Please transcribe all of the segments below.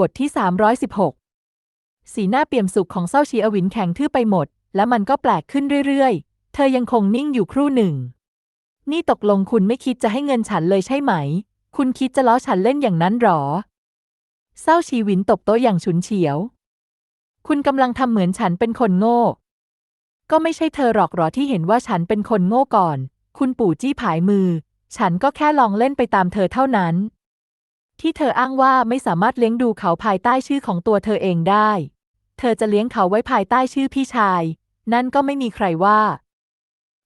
บทที่ 316 สีหน้าเปี่ยมสุขของเศร้าชีอวินแข็งทื่อไปหมด และมันก็แปลกขึ้นเรื่อยๆ เธอยังคงนิ่งอยู่ครู่หนึ่ง นี่ตกลงคุณไม่คิดจะให้เงินฉันเลยใช่ไหม คุณคิดจะล้อฉันเล่นอย่างนั้นหรอ เศร้าชีวินตบโต๊ะอย่างฉุนเฉียว คุณกำลังทำเหมือนฉันเป็นคนโง่ ก็ไม่ใช่เธอหรอกหรอที่เห็นว่าฉันเป็นคนโง่ก่อน คุณปู่จี้ผายมือ ฉันก็แค่ลองเล่นไปตามเธอเท่านั้น ที่เธออ้างว่าไม่สามารถเลี้ยงดูเขาภายใต้ชื่อของตัวเธอเองได้ เธอจะเลี้ยงเขาไว้ภายใต้ชื่อพี่ชาย นั่นก็ไม่มีใครว่า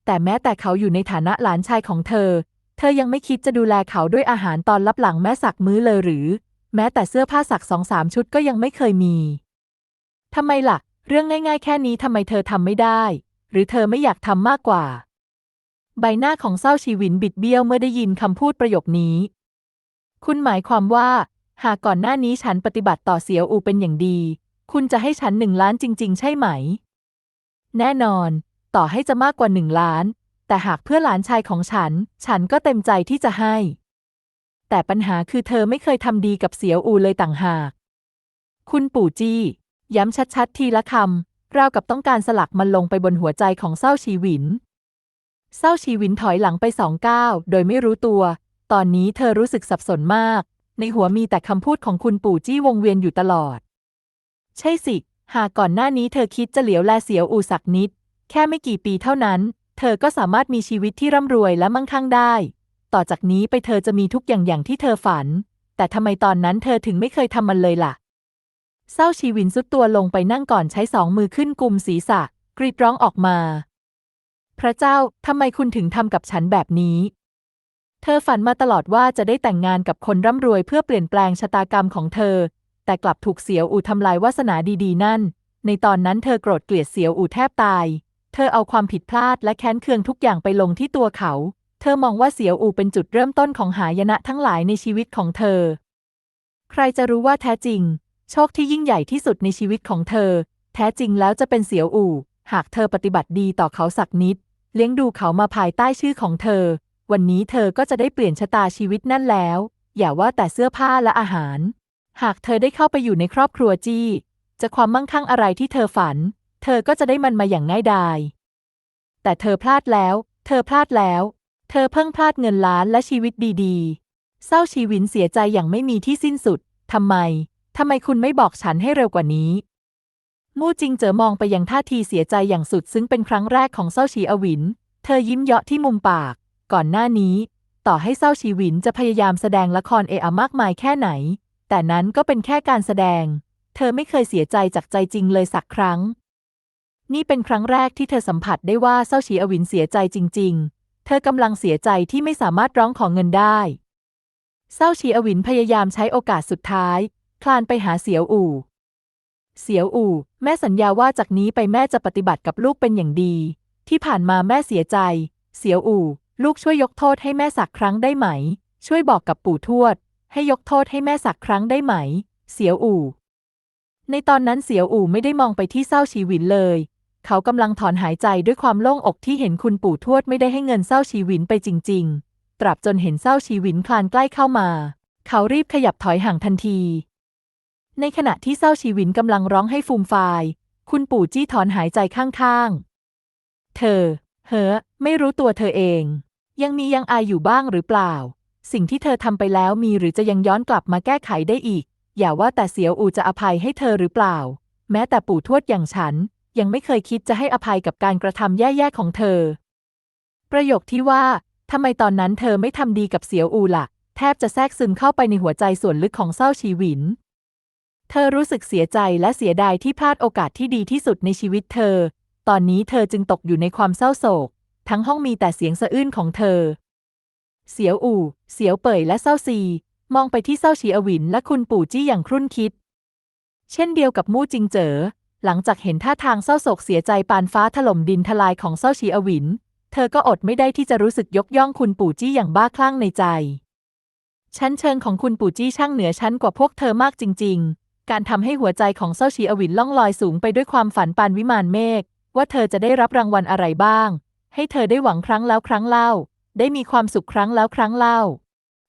แต่แม้แต่เขาอยู่ในฐานะหลานชายของเธอ เธอยังไม่คิดจะดูแลเขาด้วยอาหารตอนรับหลังแม้สักมื้อเลยหรือ แม้แต่เสื้อผ้าสักสองสามชุดก็ยังไม่เคยมีทำไมล่ะ เรื่องง่ายๆ แค่นี้ทำไมเธอทำไม่ได้ หรือเธอไม่อยากทำมากกว่า ใบหน้าของเศร้าชีวินบิดเบี้ยวเมื่อได้ยินคำพูดประโยคนี้ คุณหมายความว่า หากก่อนหน้านี้ฉันปฏิบัติต่อเสียวอูเป็นอย่างดี คุณจะให้ฉันหนึ่งล้านจริง ๆ ใช่ไหม แน่นอน ต่อให้จะมากกว่าหนึ่งล้าน แต่หากเพื่อหลานชายของฉัน ฉันก็เต็มใจที่จะให้ แต่ปัญหาคือเธอไม่เคยทำดีกับเสียวอูเลยต่างหาก คุณปู่จี้ ย้ำชัดๆทีละคำราวกับต้องการสลักมันลงไปบนหัวใจของเศร้าชีวินเศร้าชีวินถอยหลังไปสองก้าวโดยไม่รู้ตัว ตอนนี้เธอรู้สึกสับสนมาก ในหัวมีแต่คำพูดของคุณปู่จี้วงเวียนอยู่ตลอด ใช่สิ หากก่อนหน้านี้เธอคิดจะเหลียวแลเสียวอูสักนิด แค่ไม่กี่ปีเท่านั้น เธอก็สามารถมีชีวิตที่ร่ำรวยและมั่งคั่งได้ ต่อจากนี้ไปเธอจะมีทุกอย่างอย่างที่เธอฝัน แต่ทำไมตอนนั้นเธอถึงไม่เคยทำมันเลยล่ะ เศร้าชีวินสุดตัวลงไปนั่งก่อนใช้สองมือขึ้นกุมศีรษะ กรีดร้องออกมา พระเจ้าทำไมคุณถึงทำกับฉันแบบนี้ เธอฝันมาตลอดว่าจะได้แต่งงานกับคนร่ำรวยเพื่อเปลี่ยนแปลงชะตากรรมของเธอ แต่กลับถูกเสียวอูทำลายวาสนาดีๆ นั่น ในตอนนั้นเธอโกรธเกลียดเสียวอูแทบตาย เธอเอาความผิดพลาดและแค้นเคืองทุกอย่างไปลงที่ตัวเขา เธอมองว่าเสียวอูเป็นจุดเริ่มต้นของหายนะทั้งหลายในชีวิตของเธอ ใครจะรู้ว่าแท้จริง โชคที่ยิ่งใหญ่ที่สุดในชีวิตของเธอ แท้จริงแล้วจะเป็นเสียวอู่ หากเธอปฏิบัติดีต่อเขาสักนิด เลี้ยงดูเขามาภายใต้ชื่อของเธอ วันนี้เธอก็จะได้เปลี่ยนชะตาชีวิตนั่นแล้ว อย่าว่าแต่เสื้อผ้าและอาหาร หากเธอได้เข้าไปอยู่ในครอบครัวจี้ จะความมั่งคั่งอะไรที่เธอฝัน เธอก็จะได้มันมาอย่างง่ายดาย แต่เธอพลาดแล้ว เธอพลาดแล้ว เธอเพิ่งพลาดเงินล้านและชีวิตดีๆ เศร้าชีวินเสียใจอย่างไม่มีที่สิ้นสุด ทำไม ทำไมคุณไม่บอกฉันให้เร็วกว่านี้มู่จิงเจอมองไปยังท่าทีเสียใจอย่างสุด ซึ่งเป็นครั้งแรกของเศร้าชีอวิน เธอยิ้มเยาะที่มุมปาก ก่อนหน้านี้ ต่อให้เศร้าชีวินจะพยายามแสดงละครเอะอะมากมายแค่ไหน แต่นั้นก็เป็นแค่การแสดง เธอไม่เคยเสียใจจากใจจริงเลยสักครั้ง นี่เป็นครั้งแรกที่เธอสัมผัสได้ว่าเศร้าชีอวินเสียใจจริง ๆ เธอกำลังเสียใจที่ไม่สามารถร้องขอเงินได้เศร้าชีอวินพยายามใช้โอกาสสุดท้าย คลานไปหาเสียวอู่ เสียวอู่ แม่สัญญาว่าจากนี้ไปแม่จะปฏิบัติกับลูกเป็นอย่างดี ที่ผ่านมาแม่เสียใจ เสียวอู่ ลูกช่วยยกโทษให้แม่สักครั้งได้ไหม ช่วยบอกกับปู่ทวด ให้ยกโทษให้แม่สักครั้งได้ไหม เสียวอู่ ในตอนนั้นเสียวอู่ไม่ได้มองไปที่เศร้าชีวินเลย เขากำลังถอนหายใจด้วยความโล่งอกที่เห็นคุณปู่ทวดไม่ได้ให้เงินเศร้าชีวินไปจริง ๆ ตราบจนเห็นเศร้าชีวินคลานใกล้เข้ามา เขารีบขยับถอยห่างทันที ในขณะที่เศร้าชีวินกำลังร้องให้ฟูมฟาย คุณปู่จี้ถอนหายใจข้างๆ เธอ เฮ้อไม่รู้ตัวเธอเอง ยังมียังอายอยู่บ้างหรือเปล่า สิ่งที่เธอทำไปแล้วมีหรือจะยังย้อนกลับมาแก้ไขได้อีก อย่าว่าแต่เสียวอูจะอภัยให้เธอหรือเปล่า แม้แต่ปู่ทวดอย่างฉัน ยังไม่เคยคิดจะให้อภัยกับการกระทำแย่ๆของเธอ ประโยคที่ว่าทำไมตอนนั้นเธอไม่ทำดีกับเสียวอูล่ะ แทบจะแทรกซึมเข้าไปในหัวใจส่วนลึกของเศร้าชีวิน เธอรู้สึกเสียใจและเสียดายที่พลาดโอกาสที่ดีที่สุดในชีวิตเธอ ตอนนี้เธอจึงตกอยู่ในความเศร้าโศก ทั้งห้องมีแต่เสียงสะอื้นของเธอ เสียวอู่ เสียวเป่ยและเศร้าซี มองไปที่เศร้าชีอวินและคุณปู่จี้อย่างครุ่นคิด เช่นเดียวกับมู่จิงเจ๋อ หลังจากเห็นท่าทางเศร้าโศกเสียใจปานฟ้าถล่มดินทลายของเศร้าชีอวิน เธอก็อดไม่ได้ที่จะรู้สึกยกย่องคุณปู่จี้อย่างบ้าคลั่งในใจ ชั้นเชิงของคุณปู่จี้ช่างเหนือชั้นกว่าพวกเธอมากจริง ๆ การทำให้หัวใจของเศร้าชีอวินล่องลอยสูงไปด้วยความฝันปานวิมานเมฆว่าเธอจะได้รับรางวัลอะไรบ้าง ให้เธอได้หวังครั้งแล้วครั้งเล่า ได้มีความสุขครั้งแล้วครั้งเล่า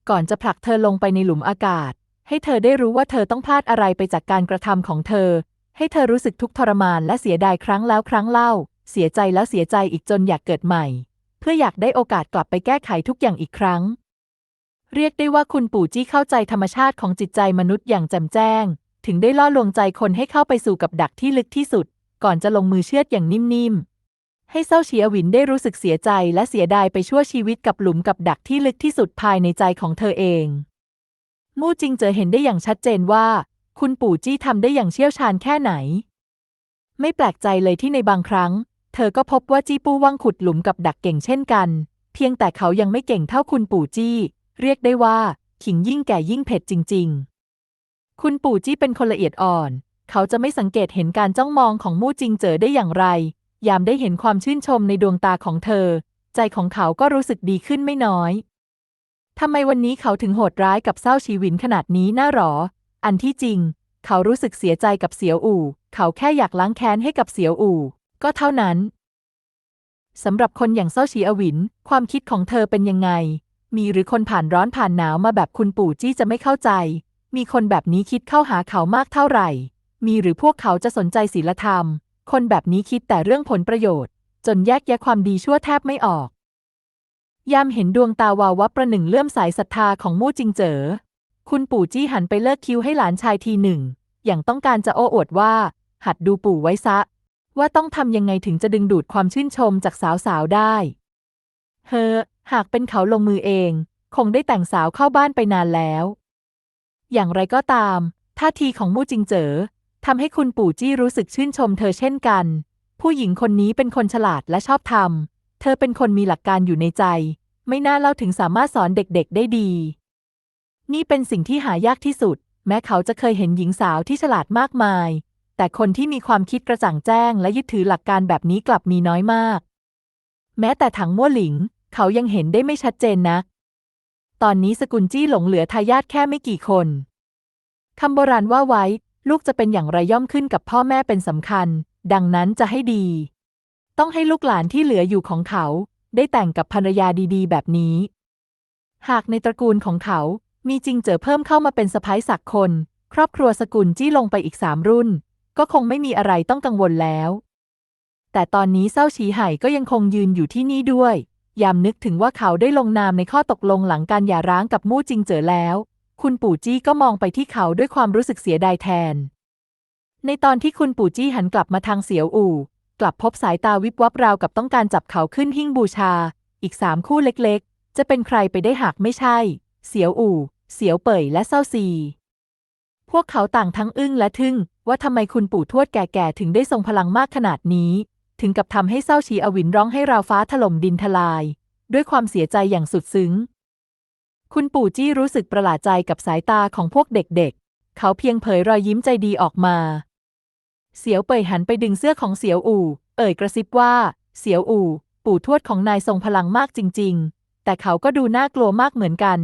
ก่อนจะผลักเธอลงไปในหลุมอากาศ ให้เธอได้รู้ว่าเธอต้องพลาดอะไรไปจากการกระทำของเธอ ให้เธอรู้สึกทุกทรมานและเสียดายครั้งแล้วครั้งเล่า เสียใจแล้วเสียใจอีกจนอยากเกิดใหม่ เพื่ออยากได้โอกาสกลับไปแก้ไขทุกอย่างอีกครั้ง เรียกได้ว่าคุณปู่จี้เข้าใจธรรมชาติของจิตใจมนุษย์อย่างแจ่มแจ้ง ถึงได้ล่อลวงใจคนให้เข้าไปสู่กับดักที่ลึกที่สุด ก่อนจะลงมือเชือดอย่างนิ่มๆ ให้เซาเฉียหวินได้รู้สึกเสียใจและเสียดายไปชั่วชีวิตกับหลุมกับดักที่ลึกที่สุดภายในใจของเธอเอง มู่จิงเจอเห็นได้อย่างชัดเจนว่า คุณปู่จี้ทำได้อย่างเชี่ยวชาญแค่ไหน ไม่แปลกใจเลยที่ในบางครั้ง เธอก็พบว่าจี้ปู้ว่างขุดหลุมกับดักเก่งเช่นกัน เพียงแต่เขายังไม่เก่งเท่าคุณปู่จี้ เรียกได้ว่า ขิงยิ่งแก่ยิ่งเผ็ดจริง ๆ คุณปู่จี้เป็นคนละเอียดอ่อน เขาจะไม่สังเกตเห็นการจ้องมองของมู่จิงเจอได้อย่างไร ยามได้เห็นความชื่นชมในดวงตาของเธอ ใจของเขาก็รู้สึกดีขึ้นไม่น้อยทำไมวันนี้เขาถึงโหดร้ายกับเศร้าชีวินขนาดนี้น่าหรอ อันที่จริง เขารู้สึกเสียใจกับเสียวอู่ เขาแค่อยากล้างแค้นให้กับเสียวอู่ ก็เท่านั้นสำหรับคนอย่างเศร้าชีอวิน ความคิดของเธอเป็นยังไง มีหรือคนผ่านร้อนผ่านหนาวมาแบบคุณปู่จี้จะไม่เข้าใจ มีคนแบบนี้คิดเข้าหาเขามากเท่าไหร่ มีหรือพวกเขาจะสนใจศีลธรรม คนแบบนี้คิดแต่เรื่องผลประโยชน์ จนแยกแยะความดีชั่วแทบไม่ออก ยามเห็นดวงตาวาววับประหนึ่งเลื่อมสายศรัทธาของมู่จิงเจ๋อ คุณปู่จี้หันไปเลิกคิ้วให้หลานชายทีหนึ่ง อย่างต้องการจะโอ้อวดว่า หัดดูปู่ไว้ซะ ว่าต้องทำยังไงถึงจะดึงดูดความชื่นชมจากสาวๆได้ เฮอ หากเป็นเขาลงมือเอง คงได้แต่งสาวเข้าบ้านไปนานแล้ว อย่างไรก็ตามท่าทีของมู่จิงเจ๋อ ทำให้คุณปู่จี้รู้สึกชื่นชมเธอเช่นกัน ผู้หญิงคนนี้เป็นคนฉลาดและชอบทำ เธอเป็นคนมีหลักการอยู่ในใจ ไม่น่าเล่าถึงสามารถสอนเด็กๆ ได้ดี นี่เป็นสิ่งที่หายากที่สุด แม้เขาจะเคยเห็นหญิงสาวที่ฉลาดมากมาย แต่คนที่มีความคิดกระจ่างแจ้ง และยึดถือหลักการแบบนี้กลับมีน้อยมาก แม้แต่ถังมั่วหลิง เขายังเห็นได้ไม่ชัดเจนนัก ตอนนี้สกุลจี้หลงเหลือทายาทแค่ไม่กี่คนคำโบราณว่าไว้ ลูกจะเป็นอย่างไรย่อมขึ้นกับพ่อแม่เป็นสำคัญ ดังนั้นจะให้ดี ต้องให้ลูกหลานที่เหลืออยู่ของเขา ได้แต่งกับภรรยาดีๆ แบบนี้ หากในตระกูลของเขา มีจริงเจอเพิ่มเข้ามาเป็นสะพ้ายสักคน ครอบครัวสกุลจี้ลงไปอีกสามรุ่น ก็คงไม่มีอะไรต้องกังวลแล้ว แต่ตอนนี้เศร้าฉีไห่ก็ยังคงยืนอยู่ที่นี่ด้วย ยามนึกถึงว่าเขาได้ลงนามในข้อตกลงหลังการหย่าร้างกับมู่จิงเจอแล้ว คุณปู่จี้ก็มองไปที่เขาด้วยความรู้สึกเสียดายแทน ในตอนที่คุณปู่จี้หันกลับมาทางเสียวอู่ กลับพบสายตาวิบวับราวกับต้องการจับเขาขึ้นหิ้งบูชา อีกสามคู่เล็กๆ จะเป็นใครไปได้หากไม่ใช่ เสียวอู่ เสียวเป่ยและเศร้าซีพวกเขาต่างทั้งอึ้งและทึ่ง ว่าทำไมคุณปู่ทวดแก่ๆ ถึงได้ทรงพลังมากขนาดนี้ ถึงกับทำให้เศร้าชีอวินร้องให้ราวฟ้าถล่มดินทลาย ด้วยความเสียใจอย่างสุดซึ้ง คุณปู่จี้รู้สึกประหลาดใจกับสายตาของพวกเด็กๆ เขาเพียงเผยรอยยิ้มใจดีออกมา เสียวเป่ยหันไปดึงเสื้อของเสียวอู่ เอ่ยกระซิบว่า เสียวอู่ ปู่ทวดของนายทรงพลังมากจริง ๆ แต่เขาก็ดูน่ากลัวมากเหมือนกัน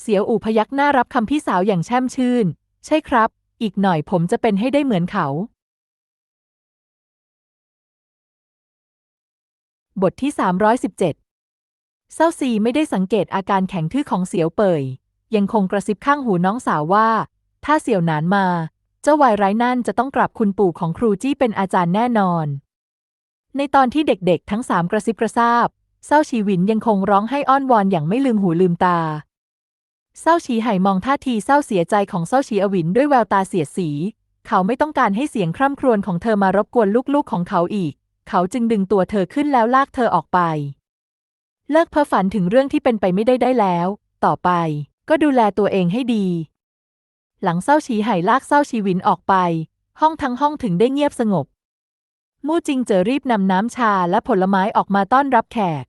เสียวอู่พยักหน้ารับคำพี่สาวอย่างแช่มชื่น ใช่ครับ อีกหน่อยผมจะเป็นให้ได้เหมือนเขา บทที่ 317 เศร้าซีไม่ได้สังเกตอาการแข็งทื่อของเสียวเป่ย ยังคงกระซิบข้างหูน้องสาวว่า ถ้าเสี่ยวหนานมา เจ้าวายร้ายนั่นจะต้องกลับคุณปู่ของครูจี้เป็นอาจารย์แน่นอน ในตอนที่เด็กๆ ทั้งสามกระซิบกระซาบเศร้าชีวินยังคงร้องให้อ้อนวอนอย่างไม่ลืมหูลืมตาเศร้าชีไห่มองท่าทีเศร้าเสียใจของเศร้าชีอวินด้วยแววตาเสียดสี เขาไม่ต้องการให้เสียงคร่ำครวญของเธอมารบกวนลูกๆของเขาอีก เขาจึงดึงตัวเธอขึ้นแล้วลากเธอออกไป เลิกเพ้อฝันถึงเรื่องที่เป็นไปไม่ได้ได้แล้ว ต่อไป ก็ดูแลตัวเองให้ดี หลังเศร้าชีไห่ลากเศร้าชีวินออกไป ห้องทั้งห้องถึงได้เงียบสงบ มู่จิงเจอรีบนำน้ำชาและผลไม้ออกมาต้อนรับแขก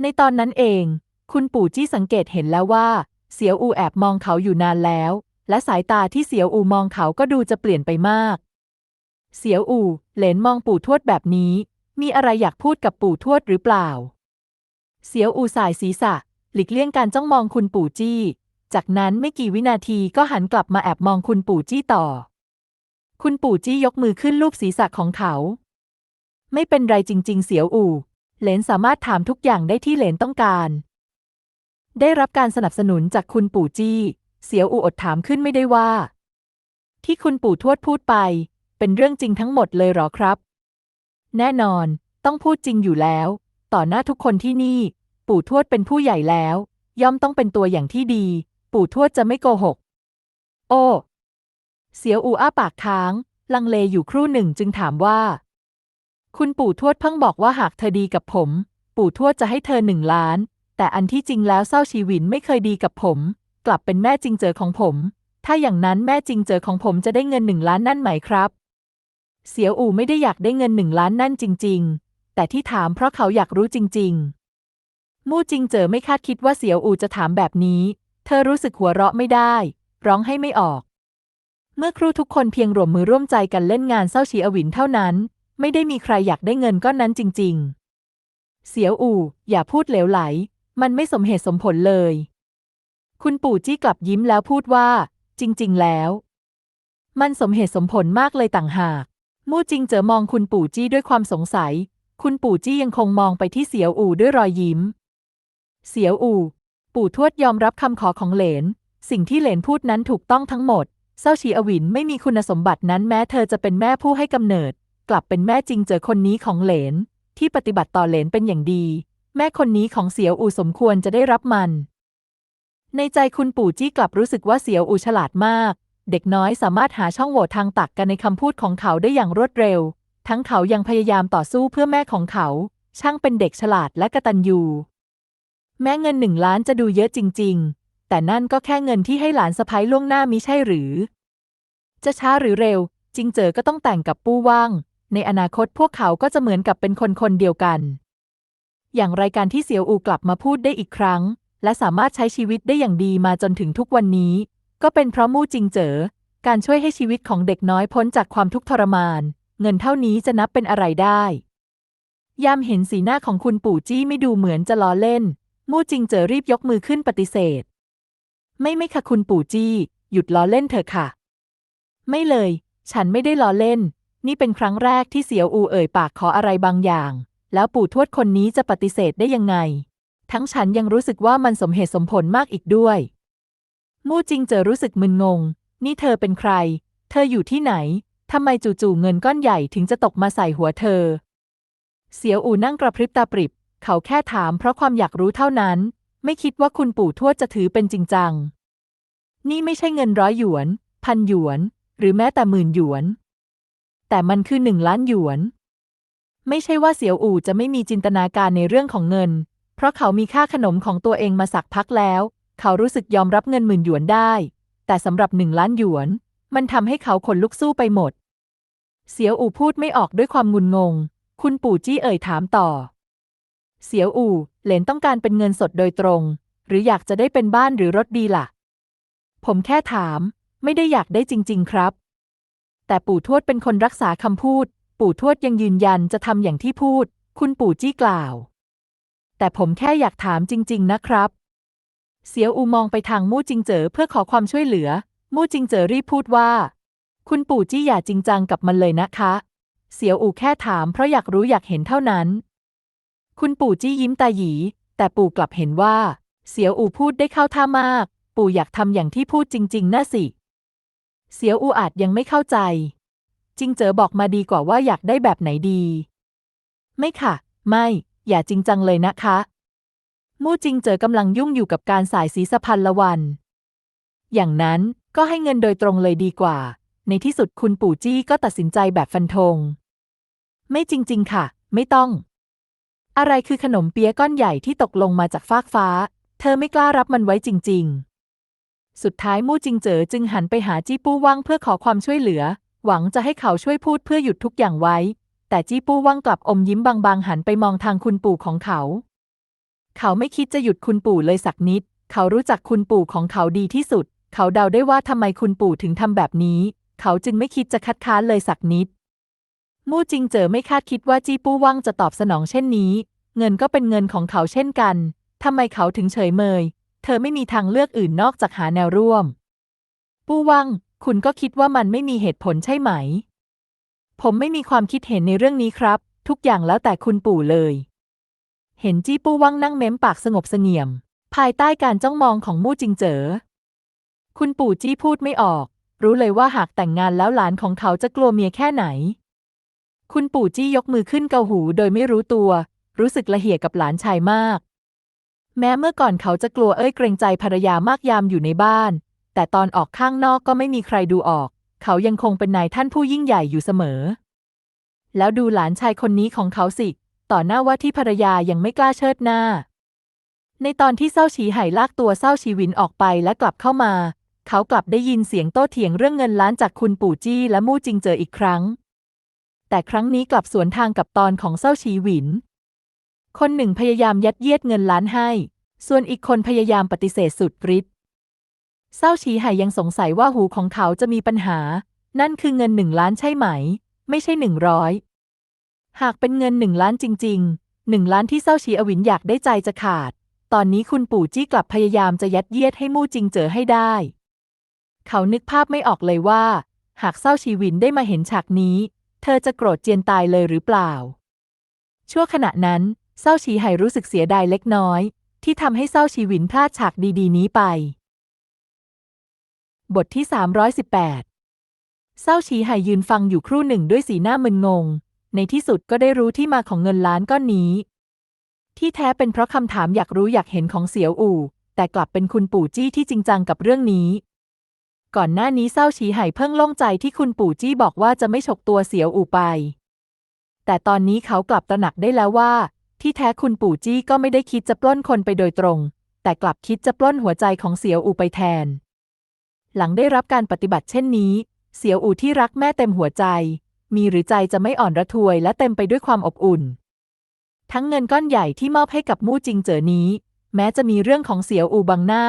ในตอนนั้นเอง คุณปู่จี้สังเกตเห็นแล้วว่า เสียวอูแอบมองเขาอยู่นานแล้ว และสายตาที่เสียวอูมองเขาก็ดูจะเปลี่ยนไปมาก เสียวอู เหลนมองปู่ทวดแบบนี้ มีอะไรอยากพูดกับปู่ทวดหรือเปล่า เสียวอูสายศีรษะ หลีกเลี่ยงการจ้องมองคุณปู่จี้ จากนั้นไม่กี่วินาทีก็หันกลับมาแอบมองคุณปู่จี้ต่อ คุณปู่จี้ยกมือขึ้นลูบศีรษะของเขา ไม่เป็นไรจริง ๆ เสียวอู่ เหลนสามารถถามทุกอย่างได้ที่เหลนต้องการ ได้รับการสนับสนุนจากคุณปู่จี้ เสียวอูอดถามขึ้นไม่ได้ว่า ที่คุณปู่ทวดพูดไป เป็นเรื่องจริงทั้งหมดเลยหรอครับ แน่นอน ต้องพูดจริงอยู่แล้ว ต่อหน้าทุกคนที่นี่ ปู่ทวดเป็นผู้ใหญ่แล้ว ย่อมต้องเป็นตัวอย่างที่ดี ปู่ทวดจะไม่โกหก โอ้เสียวอูอ้าปากค้าง ลังเลอยู่ครู่หนึ่งจึงถามว่า คุณปู่ทวดเพิ่งบอกว่าหากเธอดีกับผม ปู่ทวดจะให้เธอหนึ่งล้าน แต่อันที่จริงแล้วเศร้าชีวินไม่เคยดีกับผม กลับเป็นแม่จริงเจอของผม ถ้าอย่างนั้นแม่จริงเจอของผมจะได้เงินหนึ่งล้านนั่นไหมครับ เสียวอู่ไม่ได้อยากได้เงินหนึ่งล้านนั่นจริง ๆ แต่ที่ถามเพราะเขาอยากรู้จริง ๆ มู่จิงเจอไม่คาดคิดว่าเสียวอู่จะถามแบบนี้ เธอรู้สึกหัวเราะไม่ได้ ร้องให้ไม่ออก เมื่อครูทุกคนเพียงรวมมือร่วมใจกันเล่นงานเศร้าชีอวินเท่านั้น ไม่ได้มีใครอยากได้เงินก้อนนั้นจริง ๆ เสียวอู่ อย่าพูดเหลวไหล มันไม่สมเหตุสมผลเลย คุณปู่จี้กลับยิ้มแล้วพูดว่า จริง ๆ แล้ว มันสมเหตุสมผลมากเลยต่างหากมู่จิงเจอมองคุณปู่จี้ด้วยความสงสัย คุณปู่จี้ยังคงมองไปที่เสียวอู่ด้วยรอยยิ้ม เสียวอู่ ปู่ทวดยอมรับคำขอของเหลน สิ่งที่เหลนพูดนั้นถูกต้องทั้งหมดเศร้าชีอวินไม่มีคุณสมบัตินั้นแม้เธอจะเป็นแม่ผู้ให้กำเนิด กลับเป็นแม่จริงเจอคนนี้ของเหลน ที่ปฏิบัติต่อเหลนเป็นอย่างดี แม่คนนี้ของเสียวอู่สมควรจะได้รับมัน ในใจคุณปู่จี้กลับรู้สึกว่าเสียวอู่ฉลาดมาก เด็กน้อยสามารถหาช่องโหว่ทางตักกันในคำพูดของเขาได้อย่างรวดเร็ว ทั้งเขายังพยายามต่อสู้เพื่อแม่ของเขา ช่างเป็นเด็กฉลาดและกะตัญญูแม้เงินหนึ่งล้านจะดูเยอะจริง ๆ แต่นั่นก็แค่เงินที่ให้หลานสะพ้ยล่วงหน้ามิใช่หรือ จะช้าหรือเร็ว จิงเจอก็ต้องแต่งกับปู้ว่าง ในอนาคตพวกเขาก็จะเหมือนกับเป็นคนคนเดียวกัน อย่างไรการที่เสียวอูกลับมาพูดได้อีกครั้ง และสามารถใช้ชีวิตได้อย่างดีมาจนถึงทุกวันนี้ ก็เป็นเพราะมู่จิงเจอการช่วยให้ชีวิตของเด็กน้อยพ้นจากความทุกข์ทรมาน เงินเท่านี้จะนับเป็นอะไรได้ ยามเห็นสีหน้าของคุณปู่จี้ไม่ดูเหมือนจะล้อเล่น มู่จิงเจอรีบยกมือขึ้นปฏิเสธ ไม่ไม่ค่ะคุณปู่จี้ หยุดล้อเล่นเถอะค่ะ ไม่เลย ฉันไม่ได้ล้อเล่น นี่เป็นครั้งแรกที่เสียวอูเอ่ยปากขออะไรบางอย่าง แล้วปู่ทวดคนนี้จะปฏิเสธได้ยังไง ทั้งฉันยังรู้สึกว่ามันสมเหตุสมผลมากอีกด้วย มู่จิงเจอรู้สึกมึนงง นี่เธอเป็นใคร เธออยู่ที่ไหน ทำไมจู่ๆเงินก้อนใหญ่ถึงจะตกมาใส่หัวเธอ เสียวอูนั่งกระพริบตาปริบ เขาแค่ถามเพราะความอยากรู้เท่านั้น ไม่คิดว่าคุณปู่ทวดจะถือเป็นจริงจัง นี่ไม่ใช่เงินร้อยหยวน พันหยวน หรือแม้แต่หมื่นหยวน แต่มันคือหนึ่งล้านหยวน ไม่ใช่ว่าเสียวอู่จะไม่มีจินตนาการในเรื่องของเงิน เพราะเขามีค่าขนมของตัวเองมาสักพักแล้ว เขารู้สึกยอมรับเงินหมื่นหยวนได้ แต่สำหรับหนึ่งล้านหยวน มันทำให้เขาขนลุกสู้ไปหมด เสียวอู่พูดไม่ออกด้วยความงุนงง คุณปู่จี้เอ่ยถามต่อ เสียวอู่ เหลนต้องการเป็นเงินสดโดยตรง หรืออยากจะได้เป็นบ้านหรือรถดีล่ะ ผมแค่ถาม ไม่ได้อยากได้จริง ๆ ครับ แต่ปู่ทวดเป็นคนรักษาคำพูด ปู่ทวดยังยืนยันจะทำอย่างที่พูด คุณปู่จี้กล่าว แต่ผมแค่อยากถามจริง ๆ นะครับ เสียวอูมองไปทางมู่จิงเจ๋อเพื่อขอความช่วยเหลือ มู่จิงเจ๋อรีบพูดว่า คุณปู่จี้อย่าจริงจังกับมันเลยนะคะ เสียวอูแค่ถามเพราะอยากรู้อยากเห็นเท่านั้น คุณปู่จี้ยิ้มตาหยี แต่ปู่กลับเห็นว่า เสียวอูพูดได้เข้าท่ามาก ปู่อยากทำอย่างที่พูดจริง ๆน่ะสิ เสียวอูอาจยังไม่เข้าใจ จิงเจ๋อบอกมาดีกว่าว่าอยากได้แบบไหนดี ไม่ค่ะ ไม่ อย่าจริงจังเลยนะคะ มู่จิงเจอกำลังยุ่งอยู่กับการสายสีสะพันละวัน อย่างนั้นก็ให้เงินโดยตรงเลยดีกว่า ในที่สุดคุณปู่จี้ก็ตัดสินใจแบบฟันธง ไม่จริง ๆ ค่ะ ไม่ต้อง อะไรคือขนมเปี๊ยะก้อนใหญ่ที่ตกลงมาจากฟากฟ้า เธอไม่กล้ารับมันไว้จริง ๆ สุดท้ายมู่จิงเจ๋อจึงหันไปหาจี้ปู้ว่างเพื่อขอความช่วยเหลือ หวังจะให้เขาช่วยพูดเพื่อหยุดทุกอย่างไว้ แต่จี้ปู้ว่างกลับอมยิ้มบางๆ หันไปมองทางคุณปู่ของเขา เขาไม่คิดจะหยุดคุณปู่เลยสักนิด เขารู้จักคุณปู่ของเขาดีที่สุด เขาเดาได้ว่าทำไมคุณปู่ถึงทำแบบนี้ เขาจึงไม่คิดจะคัดค้านเลยสักนิด มู่จิงเจอไม่คาดคิดว่าจี้ปู้ว่างจะตอบสนองเช่นนี้ เงินก็เป็นเงินของเขาเช่นกันทำไมเขาถึงเฉยเมย เธอไม่มีทางเลือกอื่นนอกจากหาแนวร่วม ปู้ว่าง คุณก็คิดว่ามันไม่มีเหตุผลใช่ไหม ผมไม่มีความคิดเห็นในเรื่องนี้ครับ ทุกอย่างแล้วแต่คุณปู่เลย เห็นจี้ปู้ว่างนั่งเม้มปากสงบเสงี่ยม ภายใต้การจ้องมองของมู่จิงเจ๋อ คุณปู่จี้พูดไม่ออก รู้เลยว่าหากแต่งงานแล้วหลานของเขาจะกลัวเมียแค่ไหน คุณปู่จี้ยกมือขึ้นเกาหูโดยไม่รู้ตัว รู้สึกละเหี่ยกับหลานชายมาก แม้เมื่อก่อนเขาจะกลัวเอ้ยเกรงใจภรรยามากยามอยู่ในบ้าน แต่ตอนออกข้างนอกก็ไม่มีใครดูออก เขายังคงเป็นนายท่านผู้ยิ่งใหญ่อยู่เสมอ แล้วดูหลานชายคนนี้ของเขาสิ ต่อหน้าว่าที่ภรรยายังไม่กล้าเชิดหน้าในตอนที่เศร้าฉีไห่ลากตัวเศร้าชีวินออกไปและกลับเข้ามา เขากลับได้ยินเสียงโต้เถียงเรื่องเงินล้านจากคุณปู่จี้และมู่จิงเจออีกครั้ง แต่ครั้งนี้กลับสวนทางกับตอนของเศร้าชีหวิน คนหนึ่งพยายามยัดเยียดเงินล้านให้ ส่วนอีกคนพยายามปฏิเสธสุดฤทธิ์เศร้าชีไห่ยังสงสัยว่าหูของเขาจะมีปัญหา นั่นคือเงินหนึ่งล้านใช่ไหม ไม่ใช่หนึ่งร้อยหากเป็นเงินหนึ่งล้านจริงๆหนึ่งล้านที่เศร้าชีอวินอยากได้ใจจะขาด ตอนนี้คุณปู่จี้กลับพยายามจะยัดเยียดให้มู่จิงเจอให้ได้ เขานึกภาพไม่ออกเลยว่า หากเศร้าชีวินได้มาเห็นฉากนี้ เธอจะโกรธเจียนตายเลยหรือเปล่า ชั่วขณะนั้นเศร้าชีไห่รู้สึกเสียดายเล็กน้อย ที่ทำให้เศร้าชีวินพลาดฉากดีๆ นี้ไป บทที่ 318 เศร้าชีไห่ยืนฟังอยู่ครู่หนึ่งด้วยสีหน้ามึนงง ในที่สุดก็ได้รู้ที่มาของเงินล้านก้อนนี้ ที่แท้เป็นเพราะคำถามอยากรู้อยากเห็นของเสียวอู่ แต่กลับเป็นคุณปู่จี้ที่จริงจังกับเรื่องนี้ ก่อนหน้านี้เศร้าชีไห่เพิ่งโล่งใจที่คุณปู่จี้บอกว่าจะไม่ฉกตัวเสียวอู่ไป แต่ตอนนี้เขากลับตระหนักได้แล้วว่า ที่แท้คุณปู่จี้ก็ไม่ได้คิดจะปล้นคนไปโดยตรง แต่กลับคิดจะปล้นหัวใจของเสียวอู่ไปแทน หลังได้รับการปฏิบัติเช่นนี้ เสียวอู่ที่รักแม่เต็มหัวใจ มีหรือใจจะไม่อ่อนระทวยและเต็มไปด้วยความอบอุ่น ทั้งเงินก้อนใหญ่ที่มอบให้กับมู่จิงเจ๋อนี้ แม้จะมีเรื่องของเสียวอู่บังหน้า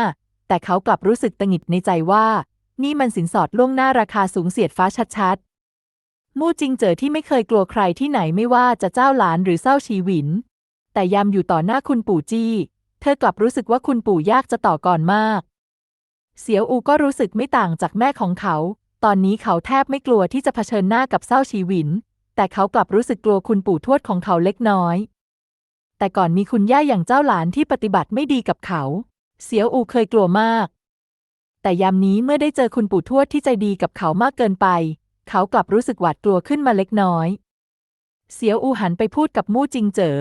แต่เขากลับรู้สึกตังหิดในใจว่า นี่มันสินสอดล่วงหน้าราคาสูงเสียดฟ้าชัดๆ มู่จิงเจอที่ไม่เคยกลัวใครที่ไหนไม่ว่าจะเจ้าหลานหรือเศร้าชีหวิน แต่ยามอยู่ต่อหน้าคุณปู่จี้ เธอกลับรู้สึกว่าคุณปู่ยากจะต่อก่อนมาก เสียวอูก็รู้สึกไม่ต่างจากแม่ของเขา ตอนนี้เขาแทบไม่กลัวที่จะเผชิญหน้ากับเศร้าชีหวิน แต่เขากลับรู้สึกกลัวคุณปู่ทวดของเขาเล็กน้อย แต่ก่อนมีคุณย่าอย่างเจ้าหลานที่ปฏิบัติไม่ดีกับเขา เสียวอูเคยกลัวมาก แต่ยามนี้เมื่อได้เจอคุณปู่ทวดที่ใจดีกับเขามากเกินไป เขากลับรู้สึกหวาดกลัวขึ้นมาเล็กน้อย เสียวอูหันไปพูดกับมู่จิงเจ๋อ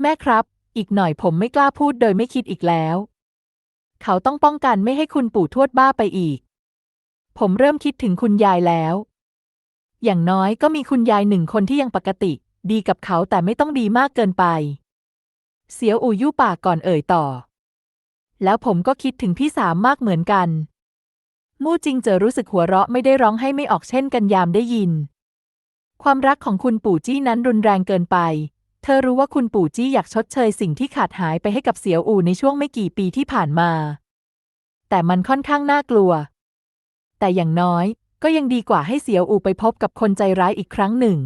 แม่ครับ อีกหน่อยผมไม่กล้าพูดโดยไม่คิดอีกแล้ว เขาต้องป้องกันไม่ให้คุณปู่ทวดบ้าไปอีก ผมเริ่มคิดถึงคุณยายแล้ว อย่างน้อยก็มีคุณยายหนึ่งคนที่ยังปกติ ดีกับเขาแต่ไม่ต้องดีมากเกินไป เสียวอูยู่ปากก่อนเอ่ยต่อ แล้วผมก็คิดถึงพี่สามมากเหมือนกัน มู่จิงเจอรู้สึกหัวเราะไม่ได้ร้องให้ไม่ออกเช่นกันยามได้ยิน ความรักของคุณปู่จี้นั้นรุนแรงเกินไป เธอรู้ว่าคุณปู่จี้อยากชดเชยสิ่งที่ขาดหายไปให้กับเสียวอู่ในช่วงไม่กี่ปีที่ผ่านมา แต่มันค่อนข้างน่ากลัว แต่อย่างน้อยก็ยังดีกว่าให้เสียวอู่ไปพบกับคนใจร้ายอีกครั้งหนึ่ง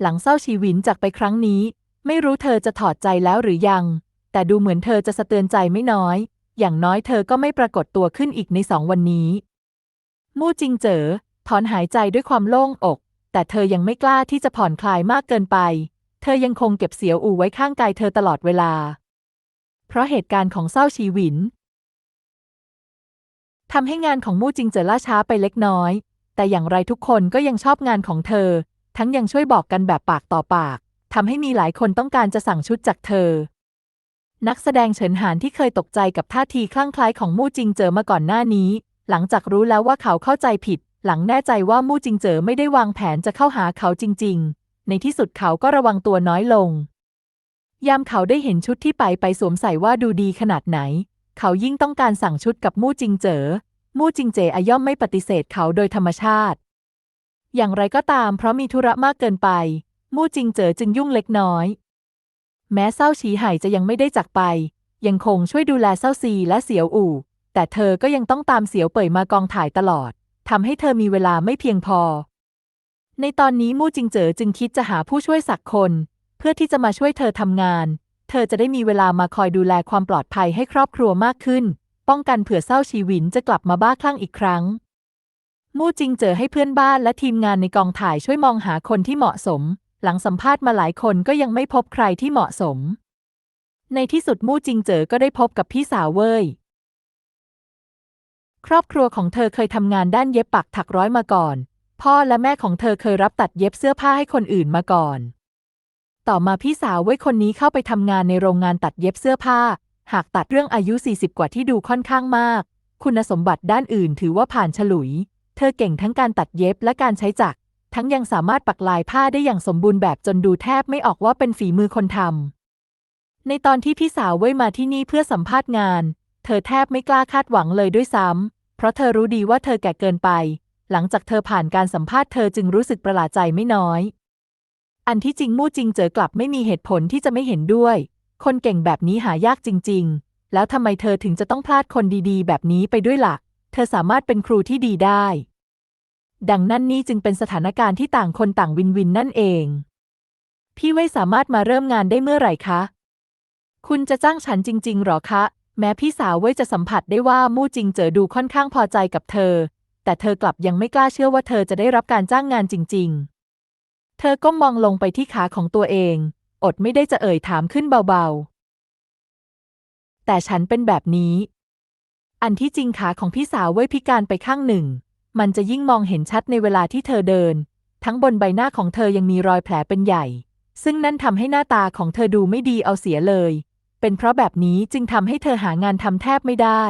หลังเศร้าชีวินจากไปครั้งนี้ ไม่รู้เธอจะถอดใจแล้วหรือยัง แต่ดูเหมือนเธอจะสะเตือนใจไม่น้อย อย่างน้อยเธอก็ไม่ปรากฏตัวขึ้นอีกในสองวันนี้ มู่จิงเจ๋อถอนหายใจด้วยความโล่งอก แต่เธอยังไม่กล้าที่จะผ่อนคลายมากเกินไป เธอยังคงเก็บเสียวอูไว้ข้างกายเธอตลอดเวลา เพราะเหตุการณ์ของเศร้าชีวินทำให้งานของมู่จิงเจ๋อล่าช้าไปเล็กน้อย แต่อย่างไรทุกคนก็ยังชอบงานของเธอ ทั้งยังช่วยบอกกันแบบปากต่อปากทำให้มีหลายคนต้องการจะสั่งชุดจากเธอ นักแสดงเฉินหานที่เคยตกใจกับท่าทีคลั่งคล้ายของมู่จิงเจอมาก่อนหน้านี้ หลังจากรู้แล้วว่าเขาเข้าใจผิด หลังแน่ใจว่ามู่จิงเจอไม่ได้วางแผนจะเข้าหาเขาจริง ๆ ในที่สุดเขาก็ระวังตัวน้อยลง ยามเขาได้เห็นชุดที่ไปไปสวมใส่ว่าดูดีขนาดไหน เขายิ่งต้องการสั่งชุดกับมู่จิงเจอมู่จิงเจอย่อมไม่ปฏิเสธเขาโดยธรรมชาติ อย่างไรก็ตามเพราะมีธุระมากเกินไป มู่จิงเจอจึงยุ่งเล็กน้อย แม้เศร้าฉีไห่จะยังไม่ได้จากไป ยังคงช่วยดูแลเศร้าซีและเสียวอู่ แต่เธอก็ยังต้องตามเสียวเป่ยมากองถ่ายตลอดทำให้เธอมีเวลาไม่เพียงพอ ในตอนนี้มู่จิงเจ๋อจึงคิดจะหาผู้ช่วยสักคน เพื่อที่จะมาช่วยเธอทำงาน เธอจะได้มีเวลามาคอยดูแลความปลอดภัยให้ครอบครัวมากขึ้น ป้องกันเผื่อเศร้าชีวินจะกลับมาบ้าคลั่งอีกครั้ง มู่จิงเจ๋อให้เพื่อนบ้านและทีมงานในกองถ่ายช่วยมองหาคนที่เหมาะสม หลังสัมภาษณ์มาหลายคนก็ยังไม่พบใครที่เหมาะสม ในที่สุดมู่จิงเจอก็ได้พบกับพี่สาวเว่ยครอบครัวของเธอเคยทำงานด้านเย็บปักถักร้อยมาก่อน พ่อและแม่ของเธอเคยรับตัดเย็บเสื้อผ้าให้คนอื่นมาก่อน ต่อมาพี่สาวไว้คนนี้เข้าไปทำงานในโรงงานตัดเย็บเสื้อผ้า หากตัดเรื่องอายุ 40 กว่าที่ดูค่อนข้างมาก คุณสมบัติด้านอื่นถือว่าผ่านฉลุย เธอเก่งทั้งการตัดเย็บและการใช้จักร ทั้งยังสามารถปักลายผ้าได้อย่างสมบูรณ์แบบจนดูแทบไม่ออกว่าเป็นฝีมือคนทำ ในตอนที่พี่สาวเว้ยมาที่นี่เพื่อสัมภาษณ์งาน เธอแทบไม่กล้าคาดหวังเลยด้วยซ้ำ เพราะเธอรู้ดีว่าเธอแก่เกินไป หลังจากเธอผ่านการสัมภาษณ์เธอจึงรู้สึกประหลาดใจไม่น้อย อันที่จริงมู่จริงเจอกลับไม่มีเหตุผลที่จะไม่เห็นด้วย คนเก่งแบบนี้หายากจริง ๆ แล้วทำไมเธอถึงจะต้องพลาดคนดีๆ แบบนี้ไปด้วยล่ะ เธอสามารถเป็นครูที่ดีได้ ดังนั้นนี่จึงเป็นสถานการณ์ที่ต่างคนต่างวินวินนั่นเอง พี่เว่ยสามารถมาเริ่มงานได้เมื่อไหร่คะ คุณจะจ้างฉันจริง ๆ หรอคะ แม้พี่สาวเว่ยจะสัมผัสได้ว่ามู่จิงเจอดูค่อนข้างพอใจกับเธอ แต่เธอกลับยังไม่กล้าเชื่อว่าเธอจะได้รับการจ้างงานจริง ๆ เธอก็มองลงไปที่ขาของตัวเอง อดไม่ได้จะเอ่ยถามขึ้นเบาๆ แต่ฉันเป็นแบบนี้ อันที่จริงขาของพี่สาวเว่ยพิการไปข้างหนึ่ง มันจะยิ่งมองเห็นชัดในเวลาที่เธอเดิน ทั้งบนใบหน้าของเธอยังมีรอยแผลเป็นใหญ่ ซึ่งนั่นทำให้หน้าตาของเธอดูไม่ดีเอาเสียเลย เป็นเพราะแบบนี้จึงทำให้เธอหางานทำแทบไม่ได้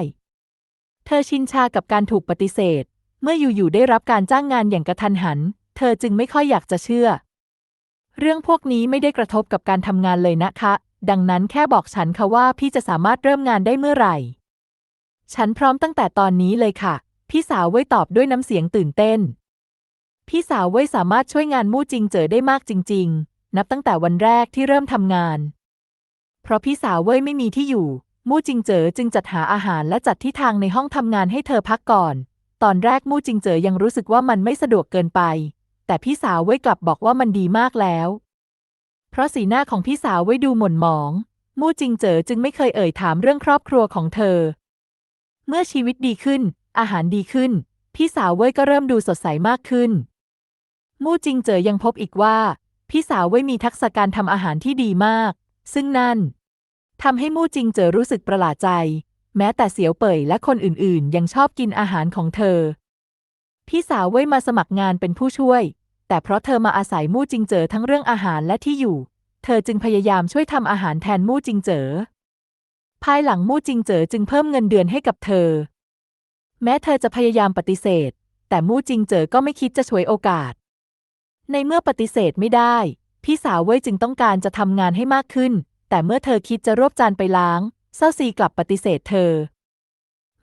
เธอชินชากับการถูกปฏิเสธ เมื่ออยู่ๆได้รับการจ้างงานอย่างกระทันหัน เธอจึงไม่ค่อยอยากจะเชื่อ เรื่องพวกนี้ไม่ได้กระทบกับการทำงานเลยนะคะ ดังนั้นแค่บอกฉันค่ะว่าพี่จะสามารถเริ่มงานได้เมื่อไหร่ ฉันพร้อมตั้งแต่ตอนนี้เลยค่ะ พี่สาวเว่ยตอบด้วยน้ำเสียงตื่นเต้น พี่สาวเว่ยสามารถช่วยงานมู่จิงเจอได้มากจริง ๆ นับตั้งแต่วันแรกที่เริ่มทำงาน เพราะพี่สาวเว่ยไม่มีที่อยู่ มู่จิงเจอจึงจัดหาอาหารและจัดที่ทางในห้องทำงานให้เธอพักก่อน ตอนแรกมู่จิงเจอยังรู้สึกว่ามันไม่สะดวกเกินไป แต่พี่สาวเว่ยกลับบอกว่ามันดีมากแล้ว เพราะสีหน้าของพี่สาวเว่ยดูหม่นหมอง มู่จิงเจอจึงไม่เคยเอ่ยถามเรื่องครอบครัวของเธอ เมื่อชีวิตดีขึ้น อาหารดีขึ้น พี่สาวเว่ยก็เริ่มดูสดใสมากขึ้น มู่จิงเจอยังพบอีกว่า พี่สาวเว่ยมีทักษะการทำอาหารที่ดีมาก ซึ่งนั่นทำให้มู่จิงเจอรู้สึกประหลาดใจ แม้แต่เสียวเป่ยและคนอื่นๆ ยังชอบกินอาหารของเธอ พี่สาวเว่ยมาสมัครงานเป็นผู้ช่วย แต่เพราะเธอมาอาศัยมู่จิงเจอทั้งเรื่องอาหารและที่อยู่ เธอจึงพยายามช่วยทำอาหารแทนมู่จิงเจอ ภายหลังมู่จิงเจอจึงเพิ่มเงินเดือนให้กับเธอ แม้เธอจะพยายามปฏิเสธ แต่มู่จิงเจ๋อก็ไม่คิดจะฉวยโอกาส ในเมื่อปฏิเสธไม่ได้ พี่สาวเว่ยจึงต้องการจะทำงานให้มากขึ้น แต่เมื่อเธอคิดจะรวบจานไปล้างเซาซีกลับปฏิเสธเธอ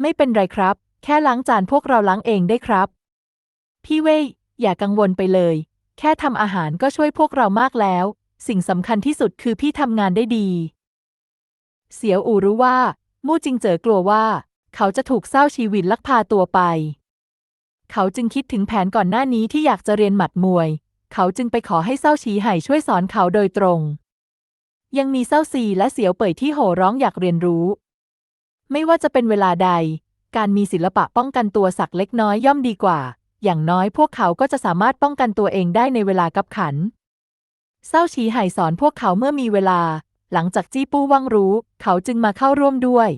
ไม่เป็นไรครับ แค่ล้างจานพวกเราล้างเองได้ครับ พี่เว่ยอย่ากังวลไปเลย แค่ทำอาหารก็ช่วยพวกเรามากแล้ว สิ่งสำคัญที่สุดคือพี่ทำงานได้ดี เสียวอูรู้ว่า มู่จิงเจ๋อกลัวว่า เขาจะถูกเศร้าชีวิตลักพาตัวไป เขาจึงคิดถึงแผนก่อนหน้านี้ที่อยากจะเรียนหมัดมวย เขาจึงไปขอให้เศร้าชีไห่ช่วยสอนเขาโดยตรง ยังมีเศร้าซีและเสียวเป่ยที่โห่ร้องอยากเรียนรู้ ไม่ว่าจะเป็นเวลาใด การมีศิลปะป้องกันตัวสักเล็กน้อยย่อมดีกว่า อย่างน้อยพวกเขาก็จะสามารถป้องกันตัวเองได้ในเวลากับขันเศร้าชีไห่สอนพวกเขาเมื่อมีเวลา หลังจากจี้ปู้ว่างรู้ เขาจึงมาเข้าร่วมด้วย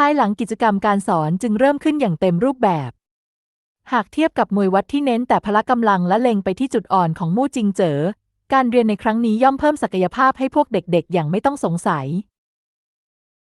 ภายหลังกิจกรรมการสอนจึงเริ่มขึ้นอย่างเต็มรูปแบบ หากเทียบกับมวยวัดที่เน้นแต่พละกำลังและเล็งไปที่จุดอ่อนของมู่จิงเจ๋อการเรียนในครั้งนี้ย่อมเพิ่มศักยภาพให้พวกเด็กๆ อย่างไม่ต้องสงสัย